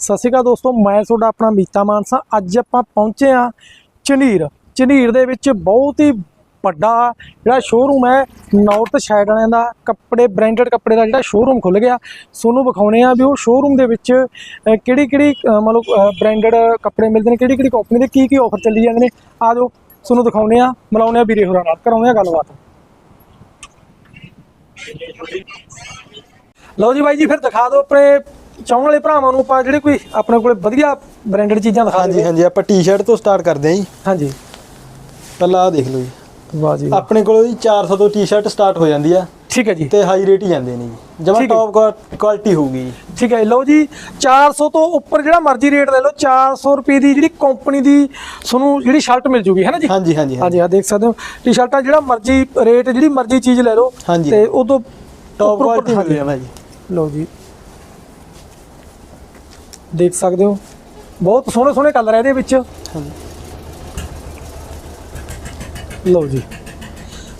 ਸਤਿ ਸ਼੍ਰੀ ਅਕਾਲ ਦੋਸਤੋ, ਮੈਂ ਤੁਹਾਡਾ ਆਪਣਾ ਮੀਤਾ ਮਾਨਸਾ। ਅੱਜ ਆਪਾਂ ਪਹੁੰਚੇ ਆ ਝਨੀਰ। ਝਨੀਰ ਦੇ ਵਿੱਚ ਬਹੁਤ ਹੀ ਵੱਡਾ ਜਿਹੜਾ ਸ਼ੋਰੂਮ ਹੈ ਨਾਰਥ ਸਾਈਡ ਵਾਲਿਆਂ ਦਾ, ਕੱਪੜੇ ਬ੍ਰਾਂਡਡ ਕੱਪੜੇ ਦਾ ਜਿਹੜਾ ਸ਼ੋਰੂਮ ਖੁੱਲ ਗਿਆ। ਤੁਹਾਨੂੰ ਵਿਖਾਉਣੇ ਆ ਵੀ ਉਹ ਸ਼ੋਰੂਮ ਦੇ ਵਿੱਚ ਕਿਹੜੀ ਕਿਹੜੀ ਮਤਲਬ ਬ੍ਰਾਂਡਡ ਕੱਪੜੇ ਮਿਲਦੇ ਨੇ ਕਿਹੜੀ ਕਿਹੜੀ ਕੰਪਨੀ ਦੇ ਕੀ ਕੀ ਆਫਰ ਚੱਲੀ ਜਾਂਦੇ ਨੇ। ਆ ਜਾਓ, ਤੁਹਾਨੂੰ ਦਿਖਾਉਣੇ ਆ ਮਿਲਾਉਣੇ ਆ ਵੀਰੇ ਹੋਰਾਂ ਨਾਲ, ਕਰਾਉਂਦੇ ਆ ਗੱਲਬਾਤ। ਲਓ ਜੀ ਬਾਈ ਜੀ, ਫਿਰ ਦਿਖਾ ਦਿਓ ਆਪਣੇ ਚਾਹਣ ਵਾਲੇ ਭਰਾਵਾਂ ਨੂੰ ਆਪਾਂ ਜਿਹੜੇ ਕੋਈ ਆਪਣੇ ਕੋਲੇ ਵਧੀਆ ਬ੍ਰਾਂਡਡ ਚੀਜ਼ਾਂ ਦਿਖਾ ਹਾਂਜੀ ਹਾਂਜੀ ਆਪਾਂ ਟੀ-ਸ਼ਰਟ ਤੋਂ ਸਟਾਰਟ ਕਰਦੇ ਹਾਂ ਜੀ। ਹਾਂਜੀ। ਪਹਿਲਾਂ ਆਹ ਦੇਖ ਲਓ ਜੀ। ਵਾਹ ਜੀ। ਆਪਣੇ ਕੋਲ ਜੀ 400 ਤੋਂ ਟੀ-ਸ਼ਰਟ ਸਟਾਰਟ ਹੋ ਜਾਂਦੀ ਆ ਠੀਕ ਹੈ ਜੀ। ਤੇ ਹਾਈ ਰੇਟ ਹੀ ਜਾਂਦੇ ਨੇ ਜੀ। ਜਮਾ। ਟੌਪ ਕੁਆਲਿਟੀ ਹੋਊਗੀ ਜੀ। ਠੀਕ ਹੈ ਲਓ ਜੀ 400 ਤੋਂ ਉੱਪਰ ਜਿਹੜਾ ਮਰਜ਼ੀ ਰੇਟ ਲੈ ਲਓ 400 ਰੁਪਏ ਦੀ ਜਿਹੜੀ ਕੰਪਨੀ ਦੀ ਤੁਹਾਨੂੰ ਜਿਹੜੀ ਸ਼ਰਟ ਮਿਲ ਜੂਗੀ ਹੈ ਨਾ ਜੀ? ਹਾਂਜੀ ਹਾਂਜੀ ਹਾਂਜੀ। ਆ ਦੇਖ ਸਕਦੇ ਹੋ। ਟੀ-ਸ਼ਰਟਾਂ ਜਿਹੜਾ ਮਰਜ਼ੀ ਰੇਟ ਜਿਹੜੀ ਮਰਜ਼ੀ ਚੀਜ਼ ਲੈ ਲਓ। ਤੇ ਉਦੋਂ ਟੌਪ ਕੁਆਲਿਟੀ। ਮਿਲ ਜਾਣਾ ਜੀ। ਲਓ ਜੀ। ਦੇਖ ਸਕਦੇ ਹੋ। ਬਹੁਤ ਸੋਹਣੇ ਸੋਹਣੇ ਕਲਰ ਹੈ ਇਹਦੇ ਵਿੱਚ। ਲਓ ਜੀ।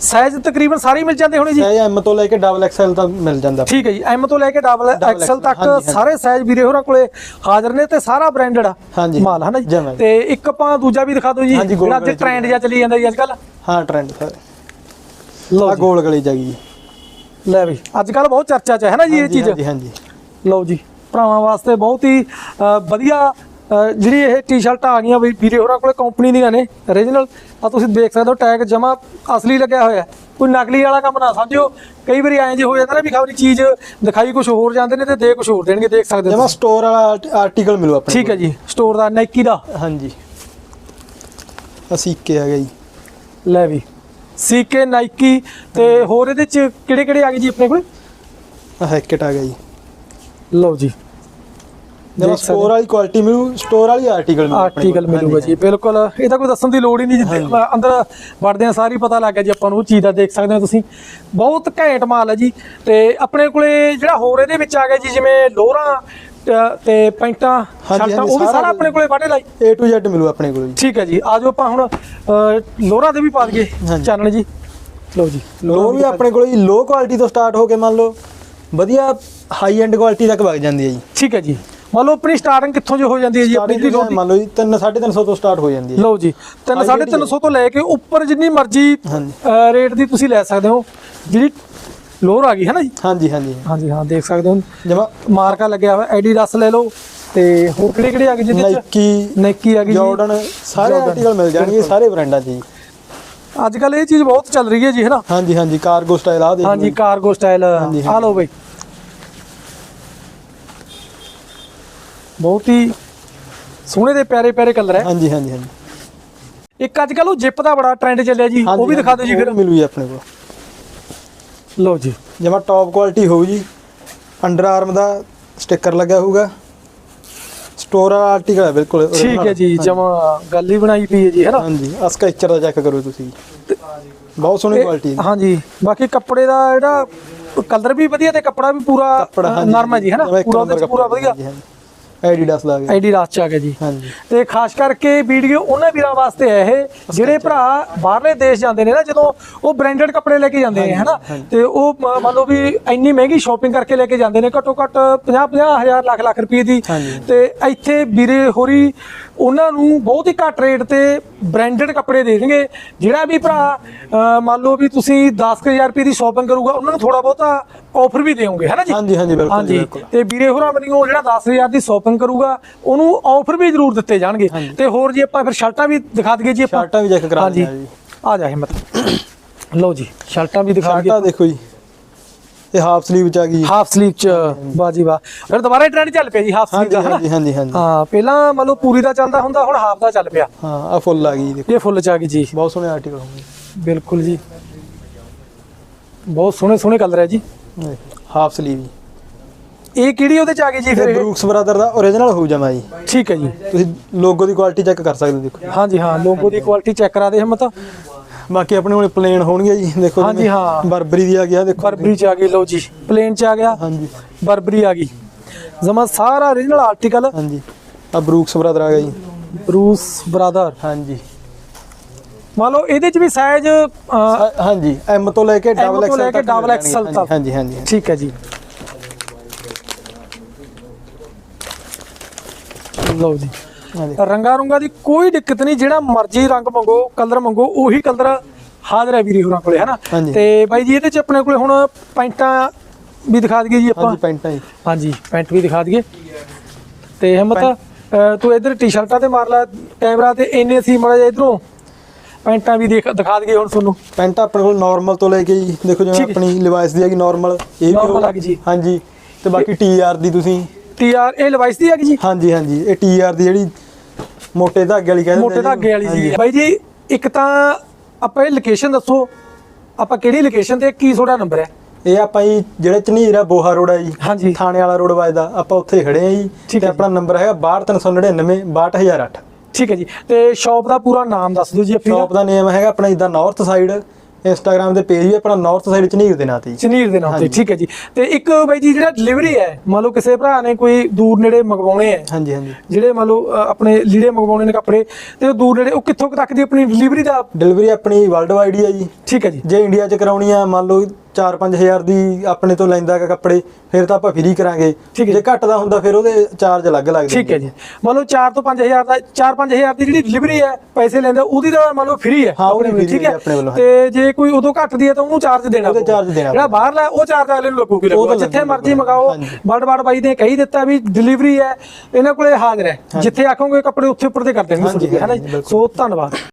ਸਾਈਜ਼ ਤਕਰੀਬਨ ਸਾਰੇ ਮਿਲ ਜਾਂਦੇ ਹੋਣੇ ਜੀ? ਇਹ ਐਮ ਤੋਂ ਲੈ ਕੇ ਡਬਲ ਐਕਸਐਲ ਤੱਕ ਮਿਲ ਜਾਂਦਾ। ਠੀਕ ਹੈ ਜੀ ਐਮ ਤੋਂ ਲੈ ਕੇ ਡਬਲ ਐਕਸਲ ਤੱਕ। ਸਾਰੇ ਸਾਈਜ਼ ਵੀਰੇ ਹੋਰਾਂ ਕੋਲੇ ਹਾਜ਼ਰ ਨੇ ਤੇ ਸਾਰਾ ਬ੍ਰਾਂਡਡ ਆ। ਮਾਲ ਹੈ ਨਾ। ਤੇ ਇੱਕ ਆਪਾਂ ਦੂਜਾ ਵੀ ਦਿਖਾ ਦਿਓ ਜੀ। ਜਿਹੜਾ ਅੱਜ ਟ੍ਰੈਂਡ ਜਿਹਾ ਚੱਲੀ ਜਾਂਦਾ ਜੀ ਅੱਜ ਕੱਲ ਹਾਂ ਟ੍ਰੈਂਡ ਸਰ। ਲਓ ਆ ਗੋਲ ਗਲੀ ਜਾਗੀ ਲੈ ਵੀ ਅੱਜ ਕੱਲ ਬਹੁਤ ਚਰਚਾ 'ਚ ਹੈ ਨਾ ਜੀ ਇਹ ਚੀਜ਼। ਹਾਂਜੀ ਹਾਂਜੀ। ਲਓ ਜੀ। ਭਰਾਵਾਂ ਵਾਸਤੇ ਬਹੁਤ ਹੀ ਵਧੀਆ ਜਿਹੜੀ ਇਹ ਟੀ-ਸ਼ਰਟਾਂ ਆ ਗਈਆਂ ਵੀ ਵੀਰੇ ਹੋਰਾਂ ਕੋਲੇ ਕੰਪਨੀ ਦੀਆਂ ਨੇ origignal ਆ ਤੁਸੀਂ ਦੇਖ ਸਕਦੇ ਹੋ ਟੈਗ ਜਮਾ ਅਸਲੀ ਲੱਗਿਆ ਹੋਇਆ। ਕੋਈ ਨਕਲੀ ਵਾਲਾ ਕੰਮ ਨਾ ਸਮਝਿਓ। ਕਈ ਵਾਰੀ ਐਂ ਜੇ ਹੋ ਜਾਂਦਾ ਨਾ ਵੀ ਖਬਰੀ ਚੀਜ਼ ਦਿਖਾਈ ਕੁਝ ਹੋਰ ਜਾਂਦੇ ਨੇ ਤੇ ਦੇ ਕੁਝ ਹੋਰ ਦੇਣਗੇ ਦੇਖ ਸਕਦੇ ਜਮਾ ਹੋ ਸਟੋਰ ਵਾਲਾ ਆਰਟੀਕਲ ਮਿਲੂ ਆਪਣੇ ਠੀਕ ਹੈ ਜੀ ਸਟੋਰ ਦਾ ਨਾਈਕੀ ਦਾ। ਹਾਂਜੀ। ਅਸੀਂ ਕੇ ਆ ਗਈ ਲੈ ਵੀ ਸੀਕੇ ਨਾਈਕੀ ਤੇ ਹੋਰ ਇਹਦੇ ਚ ਕਿਹੜੇ ਕਿਹੜੇ ਆ ਗਏ ਜੀ ਆਪਣੇ ਕੋਲ? ਹੈਕਟ ਆ ਗਈ ਲਓ ਜੀ। ਸਕਦੇ ਸਟੋਰ ਵਾਲੀ ਕੁਆਲਿਟੀ ਮਿਲੂ ਸਟੋਰ ਵਾਲੀ ਆਰਟੀਕਲ ਮਿਲੂ ਆਰਟੀਕਲ ਕੋਲ। ਮਿਲੂਗਾ ਜੀ ਬਿਲਕੁਲ। ਇਹਦਾ ਕੋਈ ਦੱਸਣ ਦੀ ਲੋੜ ਹੀ ਨਹੀਂ ਜੀ। ਅੰਦਰ ਵੜਦੇ ਆ ਸਾਰੀ ਪਤਾ ਲੱਗ ਗਿਆ ਜੀ ਆਪਾਂ ਨੂੰ ਉਹ ਚੀਜ਼ ਦਾ ਦੇਖ ਸਕਦੇ ਹੋ ਤੁਸੀਂ। ਬਹੁਤ ਘੈਂਟ ਮਾਲ ਹੈ ਜੀ। ਤੇ ਆਪਣੇ ਕੋਲੇ ਜਿਹੜਾ ਹੋਰ ਇਹਦੇ ਵਿੱਚ ਆ ਗਿਆ ਜੀ ਜਿਵੇਂ ਅ, ਤੇ ਪੈਂਟਾਂ ਸ਼ਰਟਾਂ ਉਹ ਵੀ ਸਾਰਾ ਆਪਣੇ ਕੋਲੇ ਵਾਢੇ ਲਾਈ। A to Z ਮਿਲੂ ਆਪਣੇ ਕੋਲ ਠੀਕ ਹੈ ਜੀ। ਆਜੋ ਆਪਾਂ ਹੁਣ ਲੋਰਾਂ ਦੇ ਵੀ ਪਾ ਦਈਏ। ਚਾਨਣ ਜੀ। ਲਓ ਜੀ ਲੋਰ ਵੀ ਆਪਣੇ ਕੋਲ ਜੀ। ਲੋ ਕੁਆਲਿਟੀ ਤੋਂ ਸਟਾਰਟ ਹੋ ਕੇ ਮੰਨ ਲਓ ਵਧੀਆ ਹਾਈ ਐਂਡ ਕੁਆਲਿਟੀ ਤੱਕ ਵਗ ਜਾਂਦੀ ਹੈ ਜੀ। ਠੀਕ ਹੈ ਜੀ। ਮੰਨ ਲਓ ਆਪਣੀ ਸਟਾਰਟਿੰਗ ਕਿੱਥੋਂ ਜੋ ਹੋ ਜਾਂਦੀ ਹੈ ਜੀ ਆਪਣੀ ਜਿਹੜੀ ਮੰਨ ਲਓ ਜੀ 3 350 ਤੋਂ ਸਟਾਰਟ ਹੋ ਜਾਂਦੀ ਹੈ ਲਓ ਜੀ ਤਿੰਨ High ਸਾਢੇ rate ਤਿੰਨ ਸੌ ਤੋਂ ਲੈ ਕੇ ਉੱਪਰ ਜਿੰਨੀ ਮਰਜ਼ੀ ਰੇਟ ਦੀ ਤੁਸੀਂ ਲੈ ਸਕਦੇ ਹੋ। ਜਿਹੜੀ ਲੋਰ ਆ ਗਈ ਹੈ ਨਾ ਜੀ? ਹਾਂਜੀ ਹਾਂਜੀ। ਹਾਂਜੀ ਹਾਂ ਦੇਖ ਸਕਦੇ ਹੋ। ਜਮਾ ਮਾਰਕਾ ਲੱਗਿਆ ਹੋਇਆ ਐਡੀਡਾਸ ਲੈ ਲਓ ਤੇ ਹੋਰ ਕਿਹੜੇ ਕਿਹੜੇ ਆ ਗਏ ਜਿਹਦੇ ਚ? ਨਾਈਕੀ ਨਾਈਕੀ ਆ ਗਈ ਜਾਰਡਨ ਸਾਰੇ ਆਰਟੀਕਲ ਮਿਲ ਜਾਣਗੇ ਸਾਰੇ ਬ੍ਰਾਂਡਾਂ ਜੀ। ਅੱਜ ਕੱਲ ਇਹ ਚੀਜ਼ ਬਹੁਤ ਚੱਲ ਰਹੀ ਹੈ ਜੀ ਹੈ ਨਾ? ਹਾਂਜੀ ਹਾਂਜੀ ਕਾਰਗੋ ਸਟਾਈਲ ਆ ਦੇਖ ਹਾਂਜੀ ਕਾਰਗੋ ਸਟਾਈਲ ਆ ਲਓ ਬਈ। ਬਹੁਤ ਹੀ ਸੋਹਣੇ ਦੇ ਪਿਆਰੇ ਪਿਆਰੇ ਕਲਰ ਹੈ। ਹਾਂਜੀ ਹਾਂਜੀ ਹਾਂਜੀ। ਇੱਕ ਅੱਜ ਕੱਲ ਉਹ ਜਿਪ ਦਾ ਬੜਾ ਟ੍ਰੈਂਡ ਚੱਲਿਆ ਜੀ ਉਹ ਵੀ ਦਿਖਾ ਦਿਓ ਜੀ ਫਿਰ। ਮਿਲੂ ਜੀ ਆਪਣੇ ਕੋਲ। ਲਓ ਜੀ। ਜਮਾ ਟੌਪ ਕੁਆਲਿਟੀ ਹੋਊ ਜੀ। ਅੰਡਰ ਆਰਮ ਦਾ ਸਟicker ਲੱਗਿਆ ਹੋਊਗਾ। ਸਟੋਰ ਵਾਲਾ ਆਰਟੀਕਲ ਹੈ ਬਿਲਕੁਲ। ਠੀਕ ਹੈ। ਜੀ ਜਮਾ ਗੱਲ ਹੀ ਬਣਾਈ ਪਈ ਹੈ ਜੀ ਹੈ ਨਾ? ਹਾਂਜੀ ਆ ਸਕੈਚਰ ਦਾ ਚੈੱਕ ਕਰੋ ਤੁਸੀਂ। ਬਹੁਤ ਸੋਹਣੀ ਕੁਆਲਿਟੀ ਹਾਂਜੀ ਬਾਕੀ ਕੱਪੜੇ ਦਾ ਜਿਹੜਾ ਕਲਰ ਵੀ ਵਧੀਆ ਤੇ ਕੱਪੜਾ ਵੀ ਪੂਰਾ ਨਰਮ ਹੈ ਜੀ ਹੈ ਨਾ? ਪੂਰਾ ਪੂਰਾ ਵਧੀਆ। ਐਡੀਡਾਸ ਦਾ ਗਿਆ ਐਡੀਡਾਸ ਚ ਆ ਗਿਆ ਜੀ। ਹਾਂਜੀ। ਤੇ ਖਾਸ ਕਰਕੇ ਵੀਡੀਓ ਉਹਨਾਂ ਵੀਰਾਂ ਵਾਸਤੇ ਹੈ ਇਹ ਜਿਹੜੇ ਭਰਾ ਬਾਹਰਲੇ ਦੇਸ਼ ਜਾਂਦੇ ਨੇ ਨਾ ਜਦੋਂ ਉਹ ਬ੍ਰਾਂਡਡ ਕੱਪੜੇ ਲੈ ਕੇ ਜਾਂਦੇ ਨੇ ਹਨਾ? ਤੇ ਉਹ ਮੰਨ ਲਓ ਵੀ ਇੰਨੀ ਮਹਿੰਗੀ ਸ਼ਾਪਿੰਗ ਕਰਕੇ ਲੈ ਕੇ ਜਾਂਦੇ ਨੇ ਘੱਟੋ ਘੱਟ 50 50 ਹਜ਼ਾਰ ਲੱਖ ਲੱਖ ਰੁਪਏ ਦੀ। ਤੇ ਇੱਥੇ ਵੀਰੇ ਹੋਰੀ ਉਹਨਾਂ ਨੂੰ ਬਹੁਤ ਹੀ ਘੱਟ ਰੇਟ ਤੇ ਬ੍ਰਾਂਡਡ ਕੱਪੜੇ ਦੇ ਦੇਣਗੇ। ਜਿਹੜਾ ਵੀ ਭਰਾ ਮੰਨ ਲਓ ਵੀ ਤੁਸੀਂ 10000 ਰੁਪਏ ਦੀ ਸ਼ਾਪਿੰਗ ਕਰੂਗਾ ਉਹਨਾਂ ਨੂੰ ਥੋੜਾ ਬਹੁਤਾ ਆਫਰ ਵੀ ਦੇਵੋਗੇ ਹੈ ਨਾ ਜੀ? ਹਾਂਜੀ ਹਾਂਜੀ ਬਿਲਕੁਲ ਜੀ, ਹਾਂਜੀ। ਬਿਲਕੁਲ। ਤੇ ਵੀਰੇ ਹੋਰਾਂ ਵੱਲੋਂ ਜਿਹੜਾ 10000 ਦੀ ਸ਼ਾਪਿੰਗ ਕਰੂਗਾ ਉਹਨੂੰ ਆਫਰ ਵੀ ਜ਼ਰੂਰ ਦਿੱਤੇ ਜਾਣਗੇ। ਤੇ ਹੋਰ ਜੀ ਆਪਾਂ ਫਿਰ ਸ਼ਰਟਾਂ ਵੀ ਦਿਖਾ ਦਈਏ ਜੀ ਆਪਾਂ। ਸ਼ਰਟਾਂ ਵੀ ਚੈੱਕ ਕਰਾ ਦਿੰਦੇ ਜੀ। ਆ ਜਾ ਹਿੰਮਤ। ਲਓ ਜੀ ਸ਼ਰਟਾਂ ਵੀ ਦਿਖਾ ਦਈਏ। ਸ਼ਰਟਾਂ ਦੇਖੋ ਜੀ। ਇਹ ਹਾਫ ਸਲੀਵ ਚ ਆ ਗਈ ਹਾਫ ਸਲੀਵ ਚ। ਬਾਜੀ ਵਾਹ ਫਿਰ ਦੁਬਾਰਾ ਟ੍ਰੈਂਡ ਚੱਲ ਪਿਆ ਜੀ ਹਾਫ ਸਲੀਵ ਦਾ ਹਾਂਜੀ ਹਾਂਜੀ ਹਾਂਜੀ ਹਾਂ ਪਹਿਲਾਂ ਮੰਨ ਲਓ ਪੂਰੀ ਦਾ ਚੱਲਦਾ ਹੁੰਦਾ ਹੁਣ ਹਾਫ ਦਾ ਚੱਲ ਪਿਆ। ਹਾਂ ਆ ਫੁੱਲ ਆ ਗਈ ਦੇਖੋ। ਇਹ ਫੁੱਲ ਚ ਆ ਗਈ ਜੀ। ਬਹੁਤ ਸੋਹਣੇ ਆਰਟੀਕਲ ਹੋਣਗੇ। ਬਿਲਕੁਲ ਜੀ। ਬਹੁਤ ਸੋਹਣੇ ਸੋਹਣੇ ਕਲਰ ਹੈ ਜੀ। ਹਾਫ ਸਲੀਵ ਇਹ ਕਿਹੜੀ ਉਹਦੇ ਚ ਆ ਗਈ ਜੀ ਇਹ ਫਿਰ ਇਹ? ਬਰੂਕਸ ਬ੍ਰਦਰ ਦਾ origignal ਹੋਊ ਜਮਾ ਜੀ। ਠੀਕ ਹੈ ਜੀ। ਤੁਸੀਂ ਲੋਗੋ ਦੀ ਕੁਆਲਿਟੀ ਚੈੱਕ ਕਰ ਸਕਦੇ ਹੋ ਦੇਖੋ। ਹਾਂਜੀ ਹਾਂ ਲੋਗੋ ਦੀ ਕੁਆਲਿਟੀ ਚੈੱਕ ਕਰਾ ਦੇ ਹਿੰਮਤ ਬਾਕੀ ਆਪਣੇ ਕੋਲ ਪਲੇਨ ਹੋਣਗੇ ਜੀ ਦੇਖੋ ਹਾਂਜੀ, ਜਿਵੇਂ ਹਾਂ। ਬਰਬਰੀ ਦੀ ਆ ਗਿਆ ਦੇਖੋ। ਬਰਬਰੀ ਚ ਆ ਗਈ ਲਓ ਜੀ ਪਲੇਨ ਚ ਆ ਗਿਆ। ਹਾਂਜੀ ਬਰਬਰੀ ਆ ਗਈ। ਜ਼ਮਾ ਸਾਰਾ origignal ਆਰਟੀਕਲ ਹਾਂਜੀ ਆ ਬਰੂਕਸ ਬ੍ਰਦਰ ਆ ਗਿਆ ਜੀ। Bruce brother. ਹਾਂਜੀ ਮੰਨ ਲਓ ਇਹਦੇ ਚ ਵੀ ਸਾਈਜ਼ ਹਾਂ- ਹਾਂਜੀ ਐਮ ਤੋਂ ਲੈ ਕੇ M ਡਬਲ ਤੋਂ ਲੈ ਐਕਸਲ ਕੇ XL ਤੱਕ। ਹਾਂਜੀ ਹਾਂਜੀ ਹਾਂਜੀ। ਠੀਕ ਹੈ ਜੀ। ਲਓ ਜੀ। ਰੰਗਾ ਰੁੰਗਾ ਦੀ ਕੋਈ ਦਿੱਕਤ ਨਹੀਂ ਜਿਹੜਾ ਮਰਜ਼ੀ ਰੰਗ ਮੰਗੋ ਕਲਰ ਮੰਗੋ ਉਹੀ ਕਲਰ ਹਾਜ਼ਰ ਹੈ ਵੀਰੇ ਹੋਰਾਂ ਕੋਲੇ ਹਨਾ। ਤੇ ਬਾਈ ਜੀ ਇਹਦੇ ਚ ਆਪਣੇ ਕੋਲੇ ਹੁਣ ਪੈਂਟਾਂ ਵੀ ਦਿਖਾ ਦਈਏ ਜੀ ਆਪਾਂ। ਹਾਂਜੀ ਪੈਂਟਾਂ ਜੀ। ਹਾਂਜੀ ਪੈਂਟ ਵੀ ਦਿਖਾ ਦਈਏ। ਤੇ ਹਿੰਮਤ ਤੂੰ ਇਧਰ ਟੀ-ਸ਼ਰਟਾਂ ਤੇ ਮਾਰ ਲੈ ਕੈਮਰਾ ਤੇ ਇੰਨੇ ਸੀ ਮੜਾ ਜਾ ਇਧਰੋਂ। ਪੈਂਟਾਂ ਵੀ ਦੇਖ ਦਿਖਾ ਦਈਏ ਹੁਣ ਤੁਹਾਨੂੰ। ਪੈਂਟ ਆਪਣੇ ਕੋਲ ਨਾਰਮਲ ਤੋਂ ਲੈ ਕੇ ਜੀ। ਦੇਖੋ ਜਿਵੇਂ। ਆਪਣੀ ਲਿਵਾਇਸ ਦੀ ਹੈਗੀ ਨਾਰਮਲ ਇਹ ਵੀ ਹੋ-। ਹਾਂਜੀ। ਤੇ ਬਾਕੀ ਟੀਆਰ ਦੀ ਤੁਸੀਂ ਟੀਆਰ ਇਹ ਲਵਾਈਸ ਦੀ ਹੈਗੀ ਜੀ? ਹਾਂਜੀ ਹਾਂਜੀ ਇਹ ਟੀਆਰ ਦੀ ਜਿਹੜੀ ਮੋਟੇ ਧਾਗੇ ਵਾਲੀ ਕਹਿੰਦੇ ਮੋਟੇ ਧਾਗੇ ਵਾਲੀ ਜੀ। ਬਾਈ ਜੀ ਇੱਕ ਤਾਂ ਆਪਾਂ ਇਹ ਲੋਕੇਸ਼ਨ ਦੱਸੋ। ਆਪਾਂ ਕਿਹੜੀ ਲੋਕੇਸ਼ਨ ਤੇ ਕੀ ਤੁਹਾਡਾ ਨੰਬਰ ਹੈ? ਇਹ ਆਪਾਂ ਜੀ ਜਿਹੜੇ ਝਨੀਰ ਆ ਬੋਹਾ ਰੋਡ ਆ ਜੀ। ਥਾਣੇ ਵਾਲਾ ਰੋਡ ਵੱਜਦਾ। ਆਪਾਂ ਉੱਥੇ ਖੜੇ ਆ ਜੀ। ਤੇ ਆਪਣਾ ਨੰਬਰ ਹੈਗਾ 62399 62008 ਠੀਕ ਹੈ ਜੀ। ਤੇ ਸ਼ਾਪ ਦਾ ਪੂਰਾ ਨਾਮ ਦੱਸ ਦਿਓ ਜੀ ਸ਼ਾਪ ਦਾ ਨੇਮ ਹੈਗਾ ਆਪਣਾ ਜਿੱਦਾਂ ਨਾਰਥ ਸਾਈਡ ਇੰਸਟਾਗ੍ਰam ਦੇ ਪੇਜ ਵੀ ਆਪਣਾ ਨਾਰਥ ਸਾਈਡ ਝਨੀਰ ਦੇ ਨਾਂ ਤੇ ਜੀ। ਚਨੀਰ ਦੇ ਨਾਮ ਤੇ। ਠੀਕ ਹੈ ਜੀ। ਤੇ ਇੱਕ ਬਾਈ ਜੀ ਜਿਹੜਾ ਡਿਲੀਵਰੀ ਹੈ ਮੰਨ ਲਓ ਕਿਸੇ ਭਰਾ ਨੇ ਕੋਈ ਦੂਰ ਨੇੜੇ ਮੰਗਵਾਉਣੇ ਹੈ ਹਾਂਜੀ ਹਾਂਜੀ। ਜਿਹੜੇ ਮੰਨ ਲਓ ਆਪਣੇ ਲੀੜੇ ਮੰਗਵਾਉਣੇ ਨੇ ਕੱਪੜੇ ਤੇ ਉਹ ਦੂਰ ਨੇੜੇ ਉਹ ਕਿੱਥੋਂ ਤੱਕ ਦੀ ਆਪਣੀ ਡਿਲੀਵਰੀ ਦਾ ਡਿਲੀਵਰੀ ਆਪਣੀ ਵਰਲਡ ਵਾਈਡ ਹੀ ਆ ਜੀ। ਠੀਕ ਹੈ ਜੀ। ਜੇ ਇੰਡੀਆ 'ਚ ਕਰਾਉਣੀ ਆ ਮੰਨ ਲਓ 4-5000 ਦੀ ਆਪਣੇ ਤੋਂ ਲੈਂਦਾ ਹੈਗਾ ਕੱਪੜੇ ਫਿਰ ਤਾਂ ਆਪਾਂ ਫ੍ਰੀ ਕਰਾਂਗੇ। ਜੇ ਘੱਟ ਦਾ ਹੁੰਦਾ ਫਿਰ ਉਹਦੇ ਚਾਰਜ ਅਲੱਗ ਲੱਗਦੇ ਠੀਕ ਹੈ ਜੀ। ਮੰਨ ਲਓ 4 ਤੋਂ 5000 ਦਾ 4-5000 ਦੀ ਜਿਹੜੀ ਡਿਲੀਵਰੀ ਹੈ ਪੈਸੇ ਲੈਂਦਾ ਉਹਦੀ ਤਾਂ ਮੰਨ ਲਓ ਫ੍ਰੀ ਹੈ। ਹਾਂ, ਉਹਦੀ ਆਪਣੇ ਵੱਲੋਂ, ਠੀਕ ਹੈ। ਆਪਣੇ ਵੱਲੋਂ, ਤੇ ਜੇ ਕੋਈ ਉਦੋਂ ਘੱਟ ਦੀ ਹੈ ਤਾਂ ਉਹਨੂੰ ਚਾਰਜ ਦੇਣਾ ਉਹਦੇ charge ਦੇਣਾ ਜਿਹੜਾ ਬਾਹਰਲਾ ਉਹ ਚਾਰਜ ਅਗਲੇ ਨੂੰ ਲੱਗੂਗੀ ਲੱਗੂਗਾ। ਜਿੱਥੇ ਮਰਜ਼ੀ ਮੰਗਾਓ। ਬੜ ਬੜ ਬਾਈ ਨੇ ਕਹੀ ਦਿੱਤਾ ਵੀ ਡਿਲੀਵਰੀ ਹੈ ਇਹਨਾਂ ਕੋਲੇ ਹਾਜ਼ਰ ਹੈ। ਜਿੱਥੇ ਆਖੋਗੇ ਕੱਪੜੇ ਉੱਥੇ ਉੱਪਰ ਤੇ ਕਰ ਦੇਣਗੇ ਹੈ ਨਾ? ਸੋ ਧੰਨਵਾਦ।